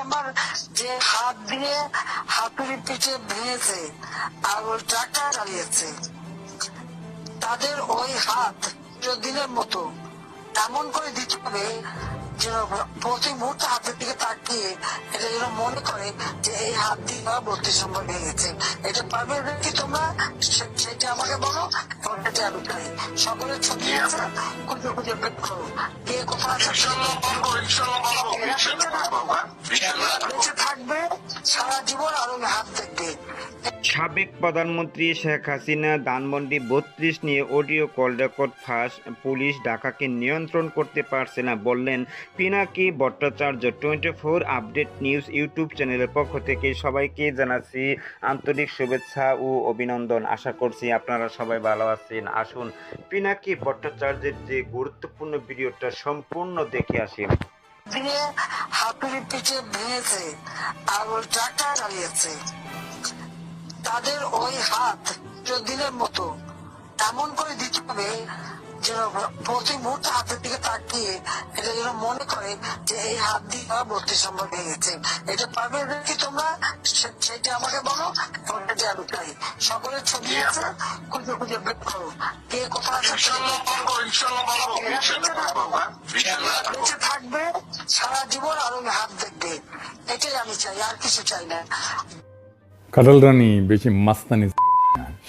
Number যে হাত দিয়ে হাতুড়ি পিঠে ভেঙেছে আর ওর টাকা চালিয়েছে, তাদের ওই হাত দিনের মতো এমন করে দিতে হবে যেন প্রতি মুহূর্তে হাতের দিকে তাকিয়ে এটা যেন মনে করে যে এই হাত দিয়ে বা বত্রিশ নম্বর ভেঙেছে এটা পারবে কি তোমরা? সেটা আমাকে বলো এটা আমি পাই সকলের ছবি আছে। খুঁজে খুঁজে বের করো। কে কোথায় হ্যাঁ? বেঁচে থাকবে সারা জীবন আরও হাত দেখবে। সাবেক প্রধানমন্ত্রী শেখ হাসিনা ধানমন্ডি বত্রিশ নিয়ে অডিও কল রেকর্ড ফাঁস। পুলিশ ঢাকাকে নিয়ন্ত্রণ করতে পারছে না বললেন Pinaki Bhattacharya. Twenty four update news YouTube চ্যানেলের পক্ষ থেকে সবাইকে জানাচ্ছি আন্তরিক শুভেচ্ছা ও অভিনন্দন। আশা করছি আপনারা সবাই ভালো আছেন। আসুন পিনাকি ভট্টাচার্যের যে গুরুত্বপূর্ণ ভিডিওটা সম্পূর্ণ দেখে আসি। পিঠে ভেঙেছে, আর চালিয়েছে তাদের ওই হাত দিনের মতো এমন করে দিতে হবে যেন প্রতি মুহূর্তে হাতের দিকে তাকিয়ে এটা যেন মনে করে যে এই হাত দিয়ে বা বত্রিশ নম্বর ভেঙেছে এটা পারবে কি তোমরা? সেটা আমাকে বলো আমি পাই সকলের ছবি আছে। খুঁজে খুঁজে বের করো। কে কোথায় আছে? পারব হ্যাঁ? বেঁচে থাকবে সারা জীবন আরও হাত দেখবে। এটাই আমি চাই আর কিছু চাই না। কাটাল রানী বেশি মাস্তানি।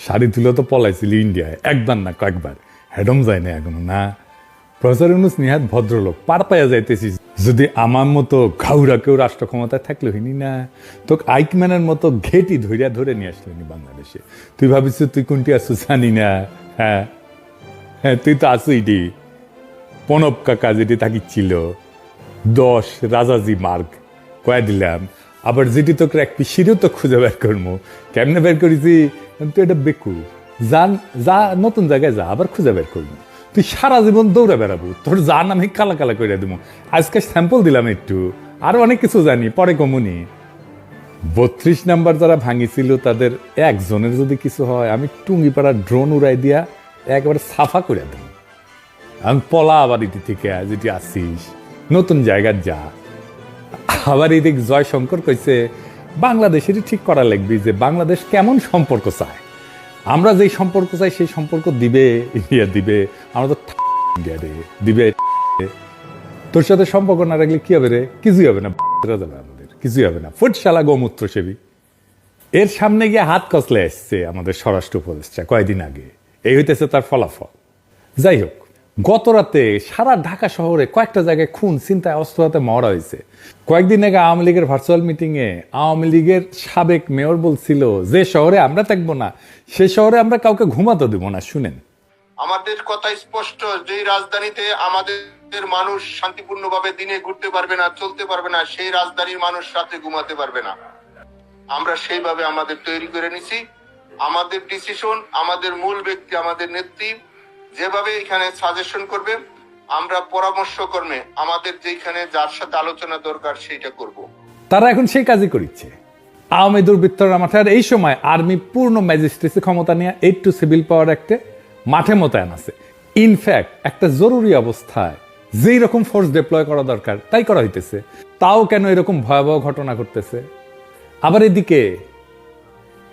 শাড়ি তুলে তো পলাইছিল ইন্ডিয়ায়, একবার না কয়েকবার। হেডম যায় না এখনও, না? প্রফেসর ইউনুস নিহাত ভদ্রলোক, পার পাইয়া যাইতেছি। যদি আমার মতো ঘাউরা কেউ রাষ্ট্র ক্ষমতায় থাকলে হইনি না? তো আইকম্যানের মতো ঘেটি ধরিয়া ধরে নিয়ে আসলেনি বাংলাদেশে। তুই ভাবিস তুই কোনটি আসু জানি না হ্যাঁ? হ্যাঁ তুই তো আসুইডি প্রণব কাকা যেটি থাকিছিল দশ রাজাজি মার্গ কয়ে দিলাম? আবার যেটি তোকে এক পিসিরও তো খুঁজে বের করব কেমনে বের করেছি? তুই এটা বেকু যা যা নতুন জায়গায় যা, আবার খুঁজে বের করব তুই সারা জীবন দৌড়ে বেড়াবো। তোর যার আমি কালা কালা করে দেবো আজকে স্যাম্পল দিলাম একটু। আর অনেক কিছু জানি, পরে কমুনি বত্রিশ নাম্বার যারা ভাঙিছিল, তাদের একজনের যদি কিছু হয়, আমি টুঙ্গি টুঙ্গিপাড়া ড্রোন উড়াই দিয়া একবারে সাফা করে দেবো আমি পলা আবার থেকে, যেটি আসিস, নতুন জায়গার যা। আবার এদিক জয়শঙ্কর কইছে বাংলাদেশেরই ঠিক করা লাগবে যে বাংলাদেশ কেমন সম্পর্ক চায়। আমরা যেই সম্পর্ক চাই, সেই সম্পর্ক দিবে ইন্ডিয়া, দিবে আমরা তো ইন্ডিয়া রে, দিবে তোর সাথে সম্পর্ক না রাখলে কি হবে রে? কিছুই হবে না যাবে আমাদের, কিছুই হবে না। ফুটশালা গোমূত্র সেবী এর সামনে গিয়ে হাত কসলে এসছে আমাদের স্বরাষ্ট্র উপদেষ্টা কয়েকদিন আগে। এই হইতেছে তার ফলাফল। যাই হোক গত রাতে সারা ঢাকা শহরে কয়েকটা জায়গায় খুন চিন্তায় অস্ত্র হাতে মরা হয়েছে। কয়েকদিন আগে আওয়ামী লীগের ভার্চুয়াল মিটিংয়ে আওয়ামী লীগের সাবেক মেয়র বলছিল, যে শহরে আমরা থাকব না, সে শহরে আমরা কাউকে ঘুমাতে দেবো না। শুনেন। আমাদের কথা স্পষ্ট যে রাজধানীতে আমাদের মানুষ শান্তিপূর্ণভাবে দিনে ঘুরতে পারবে না, চলতে পারবে না, সেই রাজধানীর মানুষ রাতে ঘুমাতে পারবে না। আমরা সেইভাবে আমাদের তৈরি করে নিছি। আমাদের ডিসিশন আমাদের মূল ব্যক্তি, আমাদের নেত্রী যেভাবে এখানে সাজেশন করবে আমরা পরামর্শ কর্মে আমাদের যেখানে যার সাথে আলোচনা দরকার সেইটা করব। তারা এখন সেই কাজই করিচ্ছে। আওয়ামী দুর্বৃত্তরা মাঠে, আর এই সময় আর্মি পূর্ণ ম্যাজিস্ট্রেসি ক্ষমতা নিয়ে এইট টু সিভিল পাওয়ার অ্যাক্টে মাঠে মোতায়েন আছে। ইনফ্যাক্ট একটা জরুরি অবস্থায় যেই রকম ফোর্স ডিপ্লয় করা দরকার, তাই করা হইতেছে। তাও কেন এরকম ভয়াবহ ঘটনা ঘটতেছে? আবার এদিকে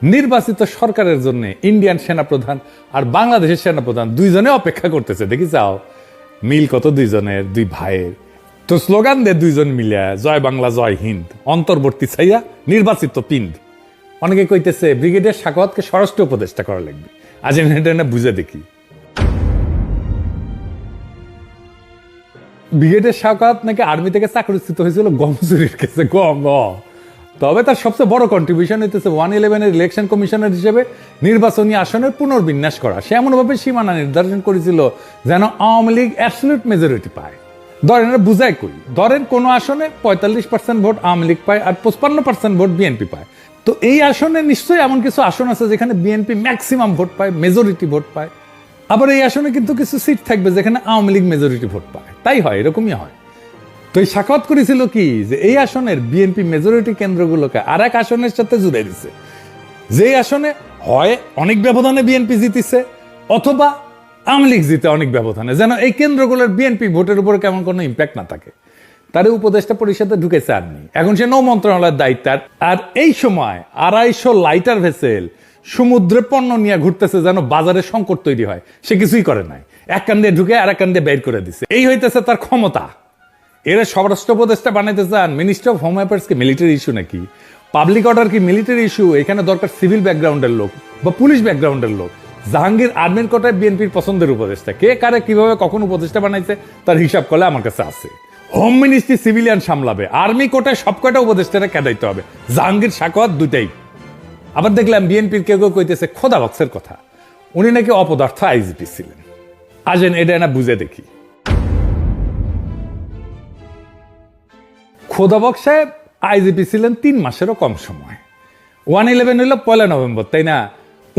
নির্বাচিত সরকারের জন্য ইন্ডিয়ান সেনাপ্রধান আর বাংলাদেশের সেনাপ্রধান দুইজনে অপেক্ষা করতেছে, দেখি যাও। মিল কত দুইজনের? দুই ভাইয়ের। তো স্লোগান দে দুইজন মিলিয়া, জয় বাংলা, জয় হিন্দ। অন্তর্বর্তী ছাইয়া নির্বাচিত পিন্ড অনেকে কইতেছে ব্রিগেডিয়ার সাকওয়াতকে স্বরাষ্ট্র উপদেষ্টা করা লাগবে। আজ আমি এটা বুঝে দেখি। ব্রিগেডিয়ার সাকওয়াত নাকি আর্মি থেকে চাকরিচ্যুত হয়েছিল? গম চুরির কেসে, গম। তবে তার সবচেয়ে বড় কন্ট্রিবিউশন হইতেছে ওয়ান ইলেভেনের ইলেকশন কমিশনার হিসেবে নির্বাচনী আসনের পুনর্বিন্যাস করা। সে এমনভাবে সীমানা নির্ধারণ করেছিল যেন আওয়ামী লীগ অ্যাবসলিউট মেজরিটি পায়। ধরেন বুঝাই করি, ধরেন কোন আসনে পঁয়তাল্লিশ পার্সেন্ট ভোট আওয়ামী লীগ পায় আর পঁচপান্ন পার্সেন্ট ভোট বিএনপি পায়। তো এই আসনে নিশ্চয়ই এমন কিছু আসন আছে যেখানে বিএনপি ম্যাক্সিমাম ভোট পায় মেজরিটি ভোট পায়। আবার এই আসনে কিন্তু কিছু সিট থাকবে যেখানে আওয়ামী লীগ মেজরিটি ভোট পায়। তাই হয়, এরকমই হয়। তো এই সাক্ষাৎ করেছিল কি? যে এই আসনের বিএনপি মেজরিটি কেন্দ্রগুলোকে আর এক আসনের সাথে জুড়ে দিছে। যে আসনে হয় অনেক ব্যবধানে বিএনপি জিতিছে, অথবা আওয়ামী লীগ জিতে অনেক ব্যবধানে। যেন এই কেন্দ্রগুলোর বিএনপি ভোটের উপরে কেমন কোনো ইম্প্যাক্ট না থাকে। তারে উপদেষ্টা পরিষদে ঢুকেছে আর্মি এখন সে নৌ মন্ত্রণালয়ের দায়িত্ব আর- এই সময় আড়াইশো লাইটার ভেসেল সমুদ্রে পণ্য নিয়ে ঘুরতেছে যেন বাজারে সংকট তৈরি হয়। সে কিছুই করে নাই। এক কান দিয়ে ঢুকে আর এক কান দিয়ে বের করে দিছে। এই হইতেছে তার ক্ষমতা। এরা স্বরাষ্ট্র উপদেষ্টা বানাইতে চান। মিনিস্টার অফ হোম অ্যাফেয়ার্স কি মিলিটারি ইস্যু নাকি? পাবলিক অর্ডার কি মিলিটারি ইস্যু এখানে দরকার সিভিল ব্যাকগ্রাউন্ডের লোক বা পুলিশ ব্যাকগ্রাউন্ডের লোক। জাহাঙ্গীর আর্মির কোটায় বিএনপির পছন্দের উপদেষ্টা। কে, কারে, কীভাবে, কখন উপদেষ্টা বানাইছে, তার হিসাব করলে আমার কাছে আছে। হোম মিনিস্ট্রি সিভিলিয়ান সামলাবে। আর্মি কোটায় সব কয়টা উপদেষ্টারা কেদাইতে হবে? জাহাঙ্গীর সাকোয়াত দুইটাই। আবার দেখলাম বিএনপির কেউ কেউ কইতেছে খোদা বক্সের কথা। উনি নাকি অপদার্থ আইজিপি ছিলেন। আজেন এটা না বুঝে দেখি। খোদাবক সাহেব, আইজিপি ছিলেন তিন মাসেরও কম সময়। ওয়ান ইলেভেন হইল পয়লা নভেম্বর, তাই না?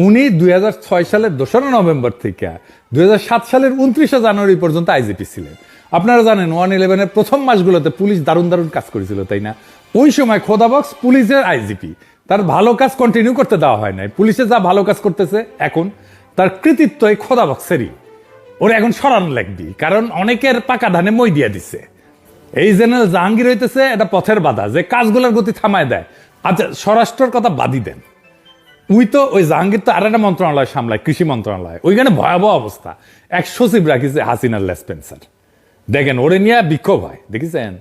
উনি দুই সালের দোসরা নভেম্বর থেকে দুই হাজার সাত সালের উনত্রিশে জানুয়ারি পর্যন্ত আইজিপি ছিলেন। আপনারা জানেন, ওয়ান ইলেভেনের প্রথম মাসগুলোতে পুলিশ দারুণ দারুণ কাজ করেছিল, তাই না? ওই সময় খোদাবক্স পুলিশের আইজিপি, তার ভালো কাজ কন্টিনিউ করতে দেওয়া হয় নাই। পুলিশে যা ভালো কাজ করতেছে, এখন তার কৃতিত্ব এই খোদাবক্সেরই ওর এখন সরানো লাগবি, কারণ অনেকের পাকা ধানে মই দিয়ে দিছে। এই জেনারেল জাহাঙ্গীর হইতেছে, এটা পথের বাধা, যে কাজগুলোর গতি থামায় দেয়। আচ্ছা স্বরাষ্ট্রের কথা বাদই দেন। উই তো, ওই জাহাঙ্গীর তো আর একটা মন্ত্রণালয় সামলায়, কৃষি মন্ত্রণালয়। ওইখানে ভয়াবহ অবস্থা। এক সচিব রাখিছে হাসিনার লেসপেন্সার দেখেন, ওরে নিয়ে বিক্ষোভ হয়, দেখেছেন?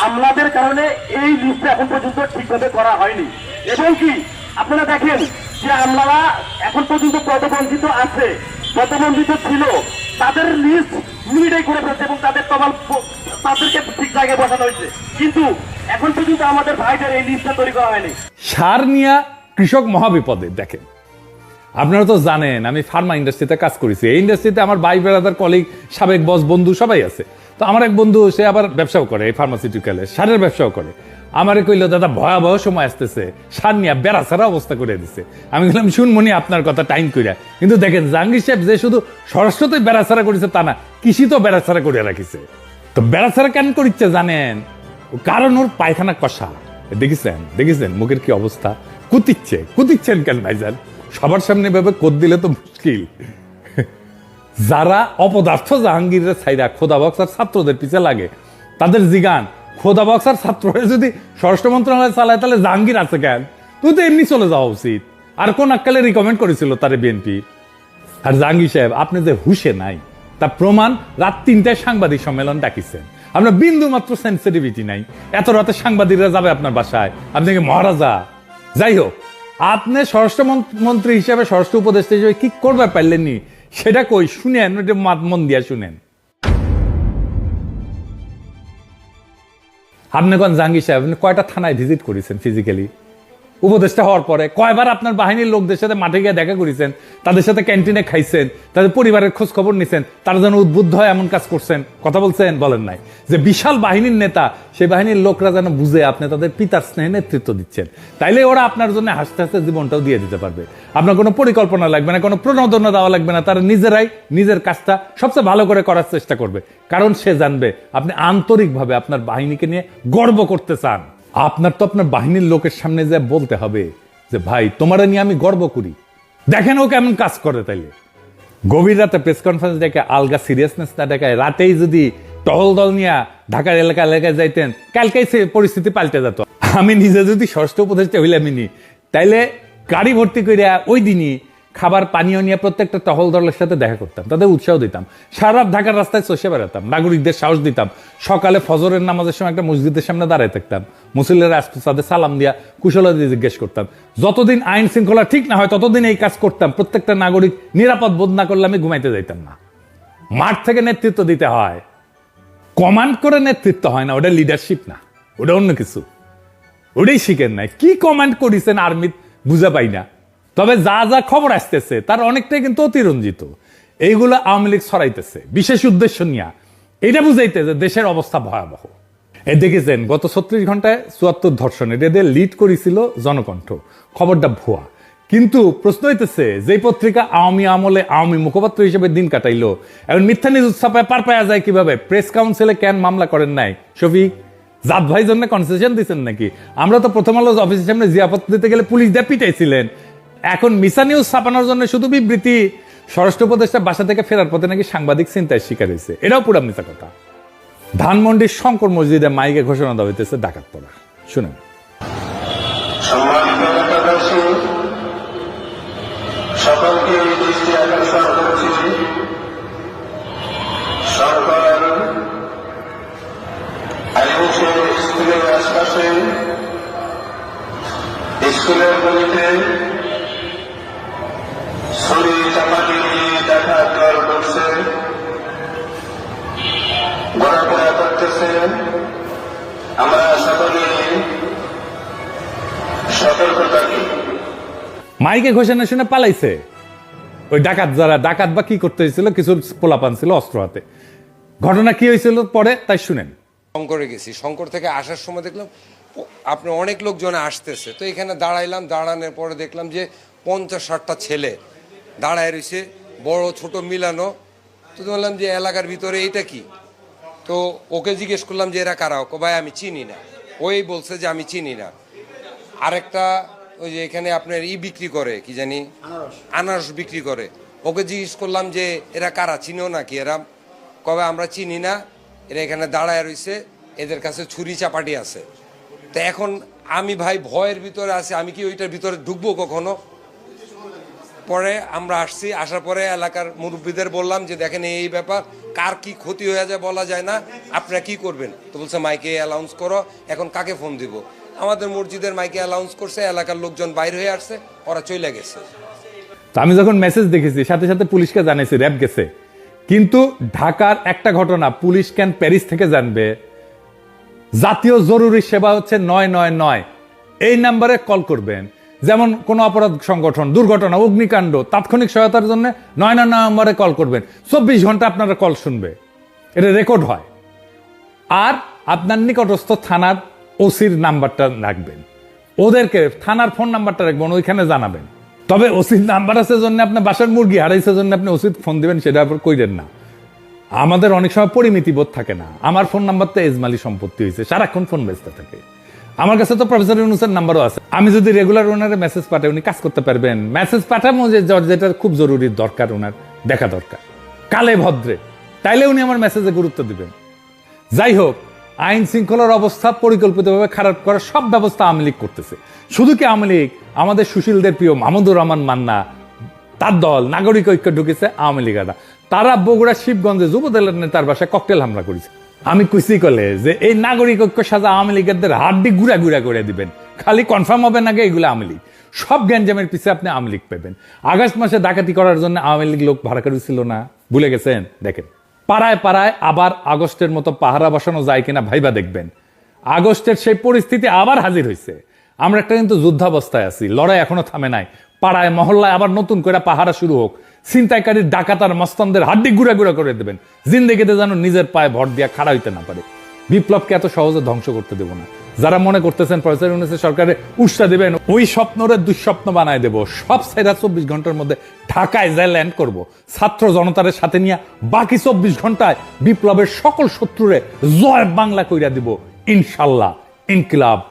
হামলাদের কারণে এই লিস্ট এখন পর্যন্ত ঠিকভাবে করা হয়নি। এবং কি, আপনারা দেখেন যে হামলারা এখন পর্যন্ত পদবঞ্চিত আছে। পদবঞ্চিত ছিল। তাদের লিস্ট মিনিটাই করে ফেলছে এবং তাদের তমাল তাদেরকে ঠিক জায়গায় বসানো হয়েছে। কিন্তু এখন পর্যন্ত আমাদের ভাইদের এই লিস্টটা তৈরি করা হয়নি। সার নিয়ে কৃষক মহাবিপদে, দেখেন। আপনারা তো জানেন, আমি ফার্মা ইন্ডাস্ট্রিতে কাজ করেছি। এই ইন্ডাস্ট্রিতে আমার ভাই বেড়াদার কলিগ সাবেক বস বন্ধু সবাই আছে। তো আমার এক বন্ধু, সে আবার ব্যবসাও করে এই ফার্মাসিউটিক্যালে সারের ব্যবসাও করে। আমারে কইলো, দাদা, ভয়াবহ সময় আসতেছে। সার নিয়ে বেড়া অবস্থা করে দিছে। আমি বললাম, শুনমনি আপনার কথা টাইম কইরা। কিন্তু দেখেন, জাহাঙ্গীর সাহেব যে শুধু সরস্বতী বেড়া ছাড়া করেছে তা না, কৃষি তো বেড়া ছাড়া করে রাখিছে। তো বেড়া ছাড়া কেন করিচ্ছে জানেন? কারণ ওর পায়খানা কষা। দেখিছেন? দেখিছেন? মুখের কি অবস্থা? কুতিচ্ছে। কুতিচ্ছেন কেন ভাইজান সবার সামনে ভাবে কোদ দিলে তো মুশকিল। যারা অপদার্থ জাহাঙ্গীরের ছাইরা খোদা বক্সার ছাত্রদের পিছে লাগে, তাদের জিগান। খোদা বক্সার ছাত্ররা যদি স্বরাষ্ট্র মন্ত্রণালয় চালায়, তাহলে জাহাঙ্গীর আছে কেন? তুই তো এমনি চলে যাওয়া উচিত। আর কোন আক্কালে রিকমেন্ড করেছিল তারে বিএনপি আর জাহাঙ্গীর সাহেব, আপনি যে হুশে নাই, তার প্রমাণ রাত তিনটায় সাংবাদিক সম্মেলন ডাকিছেন। আপনার বিন্দু মাত্র সেন্সিটিভিটি নাই। এত রাতে সাংবাদিকরা যাবে আপনার বাসায়। আপনি কি মহারাজা? যাই হোক, আপনি স্বরাষ্ট্র মন্ত্রী হিসেবে স্বরাষ্ট্র উপদেষ্টা হিসেবে কি করবে পারলেননি, সেটা কই? শুনেন ওটা মা- মন দিয়া শুনেন। আপনি কোন জাহাঙ্গীর সাহেব আপনি কয়টা থানায় ভিজিট করেছেন ফিজিক্যালি উপদেষ্টা হওয়ার পরে কয়বার আপনার বাহিনীর লোকদের সাথে মাঠে গিয়ে দেখা করেছেন, তাদের সাথে ক্যান্টিনে খাইছেন, তাদের পরিবারের খোঁজ খবর নিছেন, তারা যেন উদ্বুদ্ধ হয় এমন কাজ করছেন, কথা বলছেন, বলেন নাই। যে বিশাল বাহিনীর নেতা, সেই বাহিনীর লোকরা যেন বুঝে আপনি তাদের পিতার স্নেহে নেতৃত্ব দিচ্ছেন। তাইলে ওরা আপনার জন্য হাসতে হাসতে জীবনটাও দিয়ে দিতে পারবে। আপনার কোনো পরিকল্পনা লাগবে না, কোনো প্রণোদনা দেওয়া লাগবে না, তারা নিজেরাই নিজের কাজটা সবচেয়ে ভালো করে করার চেষ্টা করবে। কারণ সে জানবে, আপনি আন্তরিকভাবে আপনার বাহিনীকে নিয়ে গর্ব করতে চান। আপনার তো আপনার বাহিনীর লোকের সামনে যে বলতে হবে যে, ভাই, তোমারা নিয়ে আমি গর্ব করি। দেখেন ও কেমন কাজ করে তাইলে। গভীর রাতে প্রেস কনফারেন্স ডেকে আলগা সিরিয়াসনেস না দেখায়, রাতেই যদি টহল দল নিয়ে ঢাকার এলাকা এলাকায় যাইতেন, কালকেই সে পরিস্থিতি পাল্টে যেত। আমি নিজে যদি ষষ্ঠ উপদেষ্টা হইলামিনি তাইলে গাড়ি ভর্তি করিয়া ওই দিনই খাবার, পানীয় নিয়ে প্রত্যেকটা টহল দলের সাথে দেখা করতাম, তাদের উৎসাহ দিতাম। সারা ঢাকার রাস্তায় চষে বেড়াতাম, নাগরিকদের সাহস দিতাম। সকালে ফজরের নামাজের সময় একটা মসজিদের সামনে দাঁড়ায় থাকতাম, মুসল্লিরা আসতো তাদের সালাম দিয়া কুশলাদি জিজ্ঞেস করতাম, যতদিন আইন শৃঙ্খলা ঠিক না হয়, ততদিন এই কাজ করতাম, প্রত্যেকটা নাগরিক নিরাপদ বোধ না করলে আমি ঘুমাইতে যাইতাম না। মাঠ থেকে নেতৃত্ব দিতে হয়। কমান্ড করে নেতৃত্ব হয় না, ওটা লিডারশিপ না, ওটা অন্য কিছু। ওটাই শিখেন নাই। কি কমান্ড করেছেন আর্মি বুঝা পাই না। তবে যা যা খবর আসতেছে, তার অনেকটাই কিন্তু অতিরঞ্জিত। এইগুলো আওয়ামী লীগ ছড়াইতেছে। বিশেষ উদ্দেশ্য নিয়ে। এটা বুঝাইতে যে দেশের অবস্থা ভয়াবহ। এ দেখেছেন, গত ছত্রিশ ঘন্টায় চুয়াত্তর ধর্ষণ। এটা দিয়ে লিড করেছিল জনকণ্ঠ। খবরটা ভুয়া। কিন্তু প্রশ্ন হইতেছে যে পত্রিকা আওয়ামী আমলে আওয়ামী মুখপাত্র হিসেবে দিন কাটাইলো, এখন মিথ্যা নিউজ ছাপায় পার পাওয়া যায় কীভাবে? প্রেস কাউন্সিলে কেন মামলা করেন নাই? শফিক, জাত ভাই জন্য কনসেশন দিচ্ছেন নাকি? আমরা তো প্রথম আলো অফিসের সামনে জিয়াপত্র দিতে গেলে পুলিশ দিয়ে পিটাইছিলেন। এখন মিসা নিউজ ছাপানোর জন্য শুধু বিবৃতি, স্বরাষ্ট্র উপদেষ্টা বাসা থেকে ফেরার পথে নাকি সাংবাদিক চিন্তায় শিকার হয়েছে। এটাও পুরা মিথ্যা কথা। ধানমন্ডির শঙ্কর মসজিদে মাইকে ঘোষণা দেওয়া হইতেছে ডাকাত পড়া শুনেন মাইকে ঘোষণা শুনে পালাইছে। ওই ডাকাত যারা, ডাকাত বা কি করতে হয়েছিল, কিছু পোলাপান ছিল অস্ত্র হাতে। ঘটনা কি হয়েছিল পরে, তাই শুনেন। শঙ্করে গেছি। শঙ্কর থেকে আসার সময় দেখলাম আপনি অনেক লোকজন আসতেছে। তো এখানে দাঁড়াইলাম, দাঁড়ানোর পরে দেখলাম যে পঞ্চাশ ষাটটা ছেলে দাঁড়ায় রয়েছে, বড়, ছোট, মিলানো। তো বললাম যে, এলাকার ভিতরে এটা কি? তো ওকে জিজ্ঞেস করলাম যে, এরা কারা? ভাই, আমি চিনি না। ওই বলছে যে, আমি চিনি না। আরেকটা ওই যে এখানে আপনার ই বিক্রি করে কি জানি? আনারস। বিক্রি করে। ওকে জিজ্ঞেস করলাম যে এরা কারা? চিনো নাকি এরা? কবে আমরা চিনি না এরা এখানে দাঁড়ায় রইছে এদের কাছে ছুরি চাপাটি আছে। তো এখন আমি ভাই ভয়ের ভিতরে আছি আমি কি ওইটার ভিতরে ঢুকবো কখনো? পরে আমরা আসছি আসার পরে এলাকার মুরব্বীদের বললাম যে দেখেন এই ব্যাপার কার কি ক্ষতি হয়ে যায় বলা যায় না আপনারা কি করবেন? তো বলছে মাইকে অ্যালাউন্স করো এখন কাকে ফোন দিব? আমাদের মসজিদের মাইকে অ্যালাউন্স করছে, এলাকার লোকজন বাইর হয়ে আসছে, ওরা চলে গেছে। তো আমি যখন মেসেজ দেখেছি, সাথে সাথে পুলিশকে জানিয়েছি র্যাব গেছে। কিন্তু ঢাকার একটা ঘটনা, পুলিশ ক্যান প্যারিস থেকে জানবে? জাতীয় জরুরি সেবা হচ্ছে নয় নয় নয়। এই নাম্বারে কল করবেন। যেমন কোন অপরাধ সংগঠন, দুর্ঘটনা, অগ্নিকাণ্ড, তাৎক্ষণিক সহায়তার জন্য নয় নয় নম্বরে কল করবেন। চব্বিশ ঘণ্টা আপনারা কল শুনবে। এটা রেকর্ড হয়। আর আপনার নিকটস্থ থানার ওসির নাম্বারটা রাখবেন। ওদেরকে থানার ফোন নাম্বারটা রাখবেন, ওইখানে জানাবেন। তবে ওসির নাম্বার আছে জন্য আপনার বাসার মুরগি হারাইছে জন্য আপনি ওসির ফোন দিবেন, সেটা আবার কইরেন না। আমাদের অনেক সময় পরিমিতি বোধ থাকে না। আমার ফোন নাম্বার তো এজমালি সম্পত্তি হয়েছে সারাক্ষণ ফোন ব্যস্ত থাকে। আমার কাছে তো প্রফেসর ইউনুসের নাম্বারও আছে। আমি যদি রেগুলার ওনারে মেসেজ পাঠাই, উনি কাজ করতে পারবেন। মেসেজ পাঠাবো যে যেটা খুব জরুরি দরকার ওনার, দেখা দরকার। কালে ভদ্রে। তাইলে উনি আমার মেসেজে গুরুত্ব দিবেন। যাই হোক আইন শৃঙ্খলার অবস্থা পরিকল্পিতভাবে খারাপ করার সব ব্যবস্থা আওয়ামী লীগ করতেছে। শুধু কি আওয়ামী লীগ? আমাদের সুশীলদের প্রিয় মাহমুদুর রহমান মান্না, তার দল, নাগরিক ঐক্য ঢুকেছে আওয়ামী লীগারা তারা বগুড়া, শিবগঞ্জে যুবদলের নেতার বাসায় ককটেল হামলা করেছে। আমি কুসি করলে যে এই নাগরিক ঐক্য সাজা আওয়ামী লীগের হাড্ডি গুড়া গুড়া করে দিবেন। খালি কনফার্ম হবে না গে এগুলো আওয়ামী লীগ। সব গ্যাঞ্জামের পিছে আপনি আওয়ামী লীগ পাবেন। আগস্ট মাসে ডাকাতি করার জন্য আওয়ামী লীগ লোক ভাড়া করেছিল না। ভুলে গেছেন? দেখেন। পাড়ায় পাড়ায় আবার আগস্টের মতো পাহারা বসানো যায় কিনা ভাইবা দেখবেন। আগস্টের সেই পরিস্থিতি আবার হাজির হয়েছে আমরা একটা কিন্তু যুদ্ধাবস্থায় আছি, লড়াই এখনও থামে নাই। পাড়ায়, মহল্লায় আবার নতুন করে পাহারা শুরু হোক। ছিনতাইকারীর ডাকাতার মস্তানদের হাড্ডি গুড়া গুড়া করে দেবেন। জিন্দেগিতে যেন নিজের পায়ে ভর দিয়া খাড়া হইতে না পারে। বিপ্লবকে এত সহজে ধ্বংস করতে দেবো না। যারা মনে করতেছেন প্রফেসর ইউনুসের সরকারে উৎসাহ দেবেন, ওই স্বপ্নরে দুঃস্বপ্ন বানায় দেব। সব সেরা চব্বিশ ঘণ্টার মধ্যে ঢাকায় যায় ল্যান্ড করব। ছাত্র জনতার সাথে নিয়ে বাকি চব্বিশ ঘন্টায় বিপ্লবের সকল শত্রুরে জয় বাংলা কইরা দিব। ইনশাল্লাহ, ইনকিলাব।